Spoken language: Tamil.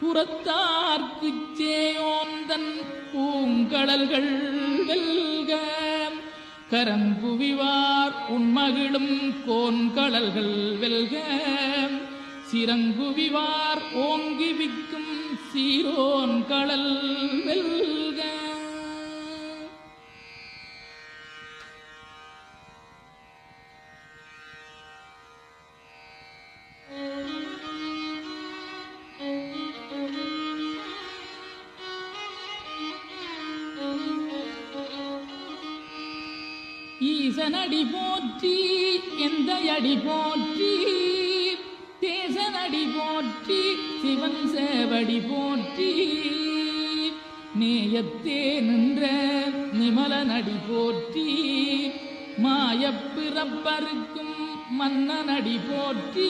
புறத்தார்க்குச் சேயோந்தன் பூங்கடல்கள் வெல்க. கரங்குவிவார் உண்மகிழும் கோன்கடல்கள் வெல்க. சிறங்குவிவார் ஓங்கி விக்கும் சீரோன் கடல் வெல்க. ஈசனடி போற்றி எந்த அடி போற்றி தேசனடி போற்றி சிவன் சேவடி போற்றி. நேயத்தே நின்ற நிமலனடி போற்றி மாயப்பிறப்பருக்கும் மன்னனடி போற்றி.